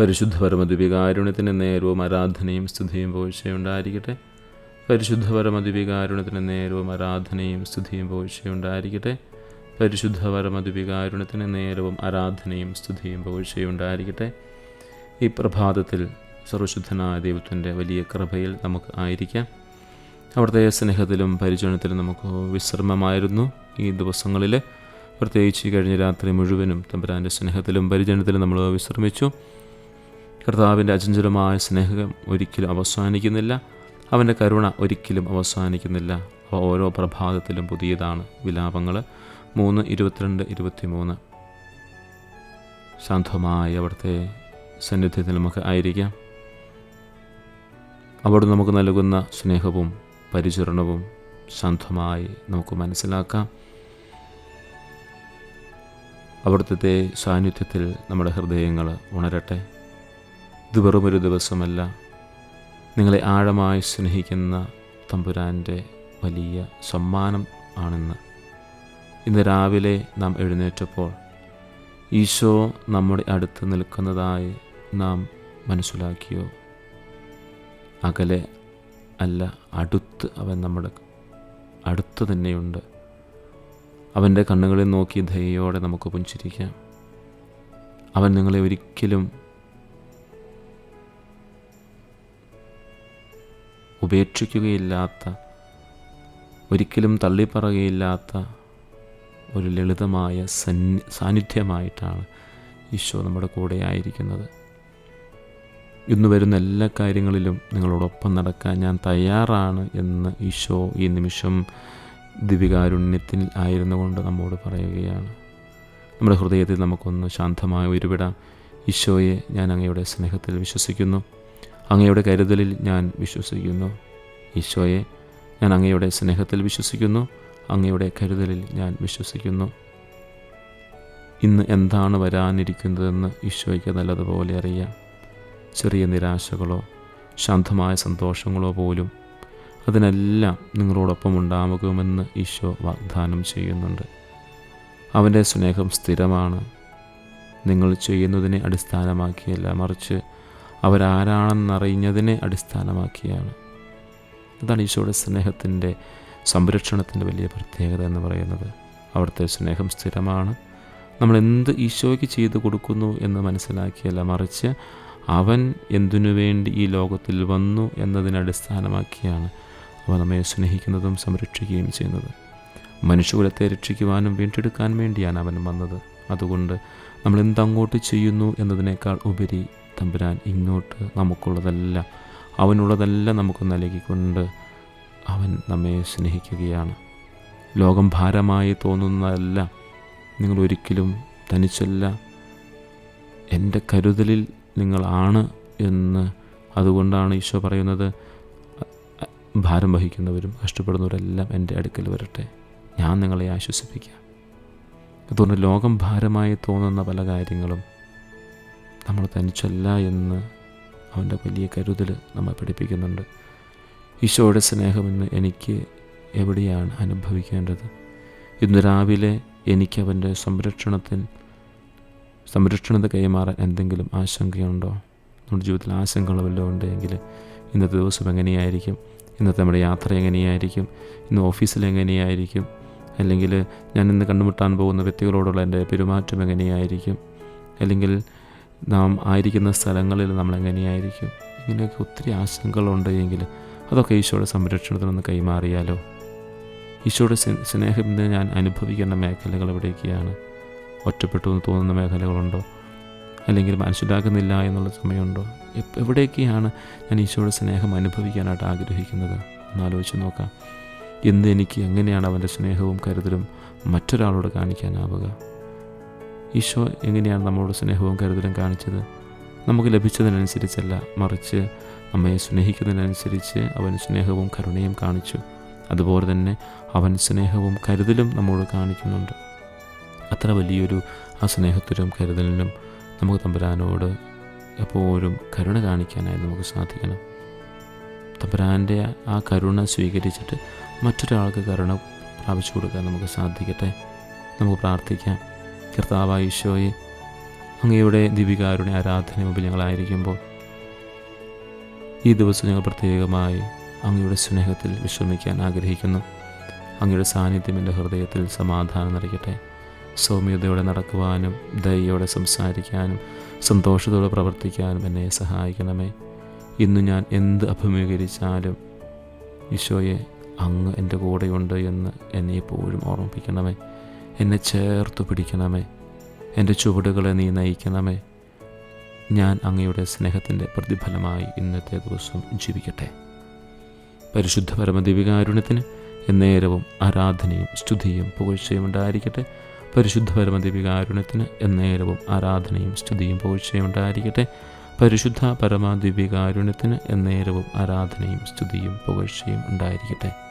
പരിശുദ്ധ പരമദ്വികാരുണ്യത്തിന് നേരവും ആരാധനയും സ്തുതിയും പോഴ്ചയുണ്ടായിരിക്കട്ടെ പരിശുദ്ധ പരമദ്വികാരുണ്യത്തിന് നേരവും ആരാധനയും സ്തുതിയും പോഴ്ചയുണ്ടായിരിക്കട്ടെ പരിശുദ്ധ പരമദ്വികാരുണ്യത്തിന് നേരവും ആരാധനയും സ്തുതിയും പോഴ്ചയുണ്ടായിരിക്കട്ടെ ഈ പ്രഭാതത്തിൽ സർവശുദ്ധനായ ദൈവത്തിന്റെ വലിയ കൃപയിൽ നമുക്ക് ആയിരിക്കാം. അവിടുത്തെ സ്നേഹത്തിലും പരിചരണത്തിലും നമുക്ക് വിശ്രമമായിരുന്നു ഈ ദിവസങ്ങളിൽ പ്രത്യേകിച്ച് കഴിഞ്ഞ രാത്രി മുഴുവനും തമ്പുരാന്റെ സ്നേഹത്തിലും പരിചരണത്തിലും നമ്മൾ വിശ്രമിച്ചു. കർത്താവിന്റെ അചഞ്ചലമായ സ്നേഹം ഒരിക്കലും അവസാനിക്കുന്നില്ല. അവന്റെ കരുണ ഒരിക്കലും അവസാനിക്കുന്നില്ല. അവ ഓരോ പ്രഭാതത്തിലും പുതിയതാണ്. വിലാപങ്ങൾ മൂന്ന് ഇരുപത്തിരണ്ട് ഇരുപത്തിമൂന്ന്. ശാന്തമായ അവിടുത്തെ സന്നിധ്യത്തിൽ നമുക്ക് ആയിരിക്കാം. അവിടെ നമുക്ക് നൽകുന്ന സ്നേഹവും പരിചരണവും ശാന്തമായി നമുക്ക് മനസ്സിലാക്കാം. അവിടുത്തെ സാന്നിധ്യത്തിൽ നമ്മുടെ ഹൃദയങ്ങൾ ഉണരട്ടെ. ഇത് വെറുമൊരു ദിവസമല്ല. നിങ്ങളെ ആഴമായി സ്നേഹിക്കുന്ന തമ്പുരാന്റെ വലിയ സമ്മാനം ആണെന്ന്. ഇന്ന് രാവിലെ നാം എഴുന്നേറ്റപ്പോൾ ഈശോ നമ്മുടെ അടുത്ത് നിൽക്കുന്നതായി നാം മനസ്സിലാക്കിയോ? അകലെ അല്ല അടുത്ത് അവൻ നമ്മുടെ അടുത്ത് തന്നെയുണ്ട്. അവന്റെ കണ്ണുകളിൽ നോക്കി ദയോടെ നമുക്ക് പുഞ്ചിരിക്കാം. അവൻ നിങ്ങളെ ഒരിക്കലും ഉപേക്ഷിക്കുകയില്ലാത്ത ഒരിക്കലും തള്ളിപ്പറയുകയില്ലാത്ത ഒരു ലളിതമായ സന്നി സാന്നിധ്യമായിട്ടാണ് ഈശോ നമ്മുടെ കൂടെ ആയിരിക്കുന്നത് ഇന്ന് വരുന്ന എല്ലാ കാര്യങ്ങളിലും നിങ്ങളോടൊപ്പം നടക്കാൻ ഞാൻ തയ്യാറാണ് എന്ന് ഈശോ ഈ നിമിഷം ദിവികാരുണ്യത്തിൽ ആയിരുന്നു കൊണ്ട് നമ്മോട് പറയുകയാണ്. നമ്മുടെ ഹൃദയത്തിൽ നമുക്കൊന്ന് ശാന്തമായി ഉരുവിടാം. ഈശോയെ ഞാൻ അങ്ങയുടെ സ്നേഹത്തിൽ വിശ്വസിക്കുന്നു. അങ്ങയുടെ കരുതലിൽ ഞാൻ വിശ്വസിക്കുന്നു. ഈശോയെ ഞാൻ അങ്ങയുടെ സ്നേഹത്തിൽ വിശ്വസിക്കുന്നു. അങ്ങയുടെ കരുതലിൽ ഞാൻ വിശ്വസിക്കുന്നു. ഇന്ന് എന്താണ് വരാനിരിക്കുന്നതെന്ന് ഈശോയ്ക്ക് നല്ലതുപോലെ അറിയാം. ചെറിയ നിരാശകളോ ശാന്തമായ സന്തോഷങ്ങളോ പോലും അതിനെല്ലാം നിങ്ങളോടൊപ്പം ഉണ്ടാകുമെന്ന് ഈശോ വാഗ്ദാനം ചെയ്യുന്നുണ്ട്. അവന്റെ സ്നേഹം സ്ഥിരമാണ്. നിങ്ങൾ ചെയ്യുന്നതിനെ അടിസ്ഥാനമാക്കിയല്ല മറിച്ച് അവരാരാണെന്നറിഞ്ഞതിനെ അടിസ്ഥാനമാക്കിയാണ്. അതാണ് ഈശോയുടെ സ്നേഹത്തിന്റെ സംരക്ഷണത്തിന്റെ വലിയ പ്രത്യേകത എന്ന് പറയുന്നത്. അവിടുത്തെ സ്നേഹം സ്ഥിരമാണ്. നമ്മൾ എന്ത് ഈശോയ്ക്ക് ചെയ്തു കൊടുക്കുന്നു എന്ന് മനസ്സിലാക്കിയല്ല മറിച്ച് അവൻ എന്തിനു വേണ്ടി ഈ ലോകത്തിൽ വന്നു എന്നതിനെ അടിസ്ഥാനമാക്കിയാണ് അവ നമ്മെ സ്നേഹിക്കുന്നതും സംരക്ഷിക്കുകയും ചെയ്യുന്നത്. മനുഷ്യകുലത്തെ രക്ഷിക്കുവാനും വീണ്ടെടുക്കാൻ വേണ്ടിയാണ് അവൻ വന്നത്. അതുകൊണ്ട് നമ്മൾ എന്തങ്ങോട്ട് ചെയ്യുന്നു എന്നതിനേക്കാൾ ഉപരി തമ്പുരാൻ ഇങ്ങോട്ട് നമുക്കുള്ളതെല്ലാം അവനുള്ളതെല്ലാം നമുക്ക് നൽകിക്കൊണ്ട് അവൻ നമ്മെ സ്നേഹിക്കുകയാണ്. ലോകം ഭാരമായി തോന്നുന്നതല്ല നിങ്ങൾ ഒരിക്കലും തനിച്ചല്ല എന്റെ കരുതലിൽ നിങ്ങളാണ് എന്ന് അതുകൊണ്ടാണ് ഈശോ പറയുന്നത്. ഭാരം വഹിക്കുന്നവരും കഷ്ടപ്പെടുന്നവരെല്ലാം എന്റെ അടുക്കൽ വരട്ടെ. ഞാൻ നിങ്ങളെ ആശ്വസിപ്പിക്കാം. അതുകൊണ്ട് ലോകം ഭാരമായി തോന്നുന്ന പല കാര്യങ്ങളും നമ്മൾ തനിച്ചല്ല എന്ന് അവന്റെ വലിയ കരുതൽ നമ്മെ പഠിപ്പിക്കുന്നുണ്ട്. ഈശോയുടെ സ്നേഹം ഇന്ന് എനിക്ക് എവിടെയാണ് അനുഭവിക്കേണ്ടത്? ഇന്ന് രാവിലെ എനിക്ക് അവന്റെ സംരക്ഷണത്തിൽ സംരക്ഷണത കൈമാറാൻ എന്തെങ്കിലും ആശങ്കയുണ്ടോ? നമ്മുടെ ജീവിതത്തിൽ ആശങ്കകൾ വല്ലതും ഉണ്ടെങ്കിൽ ഇന്നത്തെ ദിവസം എങ്ങനെയായിരിക്കും? ഇന്നത്തെ നമ്മുടെ യാത്ര എങ്ങനെയായിരിക്കും? ഇന്ന് ഓഫീസിൽ എങ്ങനെയായിരിക്കും? അല്ലെങ്കിൽ ഞാൻ ഇന്ന് കണ്ടുമുട്ടാൻ പോകുന്ന വ്യക്തികളോടുള്ള എന്റെ പെരുമാറ്റം എങ്ങനെയായിരിക്കും? അല്ലെങ്കിൽ നാം ആയിരിക്കുന്ന സ്ഥലങ്ങളിൽ നമ്മൾ എങ്ങനെയായിരിക്കും ഇങ്ങനെയൊക്കെ ഒത്തിരി ആശങ്കകളുണ്ട് എങ്കിൽ അതൊക്കെ ഈശോയുടെ സംരക്ഷണത്തിനൊന്ന് കൈമാറിയാലോ? ഈശോയുടെ സ്നേഹം ഞാൻ അനുഭവിക്കേണ്ട മേഖലകൾ എവിടെയൊക്കെയാണ്? ഒറ്റപ്പെട്ടു എന്ന് തോന്നുന്ന മേഖലകളുണ്ടോ? അല്ലെങ്കിൽ മനസ്സിലാക്കുന്നില്ല എന്നുള്ള സമയമുണ്ടോ? എവിടെയൊക്കെയാണ് ഞാൻ ഈശോയുടെ സ്നേഹം അനുഭവിക്കാനായിട്ട് ആഗ്രഹിക്കുന്നത്? ഒന്നാലോചിച്ച് നോക്കാം. എന്ത് എനിക്ക് എങ്ങനെയാണ് അവന്റെ സ്നേഹവും കരുതലും മറ്റൊരാളോട് കാണിക്കാനാവുക? ഈശോ എങ്ങനെയാണ് നമ്മളോട് സ്നേഹവും കരുതലും കാണിച്ചത്? നമുക്ക് ലഭിച്ചതിനനുസരിച്ചല്ല മറിച്ച് നമ്മെ സ്നേഹിക്കുന്നതിനനുസരിച്ച് അവൻ സ്നേഹവും കരുണയും കാണിച്ചു. അതുപോലെ തന്നെ അവൻ സ്നേഹവും കരുതലും നമ്മോട് കാണിക്കുന്നുണ്ട്. അത്ര വലിയൊരു ആ സ്നേഹത്തിലും കരുതലിനും നമുക്ക് തമ്പുരാനോട് എപ്പോഴും കരുണ കാണിക്കാനായി നമുക്ക് സാധിക്കണം. തമ്പുരാന്റെ ആ കരുണ സ്വീകരിച്ചിട്ട് മറ്റൊരാൾക്ക് കരുണ പ്രാപിച്ചു കൊടുക്കാൻ നമുക്ക് സാധിക്കട്ടെ? നമുക്ക് പ്രാർത്ഥിക്കാം. കർത്താവായ ഈശോയെ അങ്ങയുടെ ദിവികാരുടെ ആരാധന മുമ്പിൽ ഞങ്ങളായിരിക്കുമ്പോൾ ഈ ദിവസം ഞങ്ങൾ പ്രത്യേകമായി അങ്ങയുടെ സ്നേഹത്തിൽ വിശ്രമിക്കാൻ ആഗ്രഹിക്കുന്നു. അങ്ങയുടെ സാന്നിധ്യം എന്റെ ഹൃദയത്തിൽ സമാധാനം നിറയ്ക്കട്ടെ. സൗമ്യതയോടെ നടക്കുവാനും ദയോടെ സംസാരിക്കാനും സന്തോഷത്തോടെ പ്രവർത്തിക്കാനും എന്നെ സഹായിക്കണമേ. ഇന്ന് ഞാൻ എന്ത് അഭിമുഖീകരിച്ചാലും ഈശോയെ അങ്ങ് എന്റെ കൂടെയുണ്ട് എന്ന് എന്നെ എപ്പോഴും ഓർമ്മിപ്പിക്കണമേ. എന്നെ ചേർത്ത് പിടിക്കണമേ. എന്റെ ചുവടുകളെ നീ നയിക്കണമേ. ഞാൻ അങ്ങയുടെ സ്നേഹത്തിന്റെ പ്രതിഫലമായി ഇന്നത്തെ ദിവസം ജീവിക്കട്ടെ. പരിശുദ്ധ പരമദിവികാരുണ്യത്തിന് എന്നേരവും ആരാധനയും സ്തുതിയും പുകഴ്ചയും ഉണ്ടായിരിക്കട്ടെ. പരിശുദ്ധ പരമദിവികാരുണ്യത്തിന് എന്നേരവും ആരാധനയും സ്തുതിയും പുകഴ്ചയും ഉണ്ടായിരിക്കട്ടെ. പരിശുദ്ധ പരമദിവികാരുണ്യത്തിന് എന്നേരവും ആരാധനയും സ്തുതിയും പുകഴ്ചയും ഉണ്ടായിരിക്കട്ടെ.